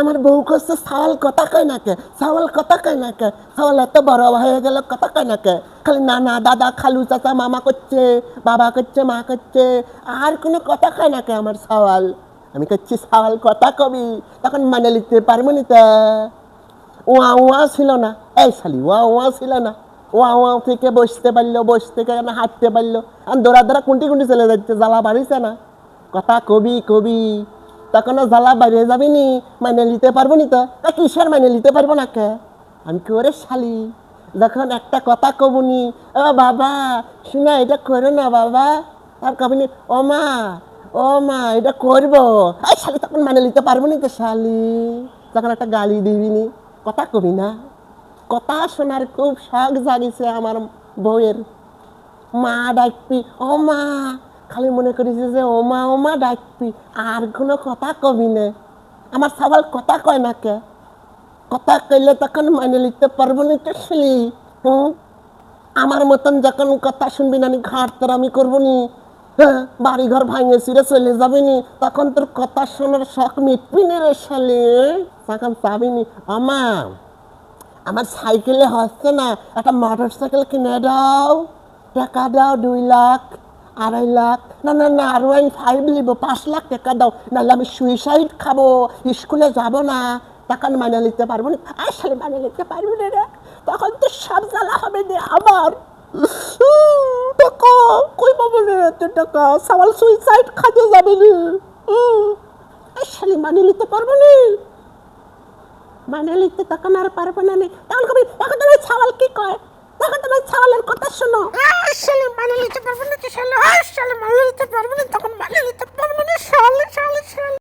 আমার বউ করছে সাওয়াল কথা কয় না কে? সাওয়াল কথা কয় না কে? সাওয়াল এত বড় হয়ে গেল, কথা কয় না কে? খালি নানা, দাদা, খালু, চাচা, মামা করছে বাবা করছে মা করছে আর কোনো কথা কয় না কে আমার সাওয়াল? আমি করছি সাওয়াল কথা কবি। তখন মানে লিখতে পারব নি তা? ওয়া ওয়া ছিল না। এই শালি ওয়া ওয়া ছিল না। ওয়া ওয়া থেকে বসতে পারল, বসতে থেকে না হাঁটতে পারল। আর দৌড়া দৌড়া কুন্টি কুন্টি চলে যাচ্ছে, জ্বালা বাড়িছে না। কথা কবি কবি। তখনও জ্বালা বাইরে যাবি নি? মানে নিতে পারব নি তো? কিসের মাইনে নিতে পারব না কে? আমি কি ওরে শালি? যখন একটা কথা কবুনি ও বাবা, শোনা, এটা করো না বাবা। আর কবনি ও মা ও মা, এটা করব। এই শালি, তখন মানে নিতে পারব নি তো শালি? তখন একটা গালি দিবি নি, কথা কবি না। কথা শোনার খুব শখ জাগিছে আমার বউয়ের। মা ডাকবি, ও মা খালি মনে করিস যে ও মা ও ডাকবি। আর কোনো কথা কবি না। আমার সবাল কথা কয় না কে? কথা কইলে তখন মানে লিখতে পারব না তো শুনি হুম আমার মতন যখন কথা শুনবি না নি ঘাট তোর আমি করব নি। হ্যাঁ, বাড়ি ঘর ভাঙে ছিঁড়ে চলে যাবি নি। তখন তোর কথা শোনার শখ মিটবি না রে শালি। তখন পাবি নি। আমা আমার সাইকেলে হচ্ছে না। একটা মোটর সাইকেল কিনে দাও। টাকা দাও দুই লাখ। আড়াই লাখ। না না না আরও আমি ফাইভ নিব পাঁচ লাখ টাকা দাও। নাহলে আমি সুইসাইড খাব। স্কুলে যাব না। তখন মানে নিতে পারব না। আসলে মানে নিতে পারব না রে। তখন তো সব জ্বালা হবে রে আমার। টাকা কই পাবো রে এত টাকা? সবাল সুইসাইড খাতে যাবে উম, আসলে মানে নিতে পারব না। মানে লিখতে তখন আর পারব না তখন কবি তখন তোমার ছাওয়াল কি কয়? তখন তোমার ছাওয়ালের কথা শোনো। আসলে মানে নিতে পারব না তো শালা আসলে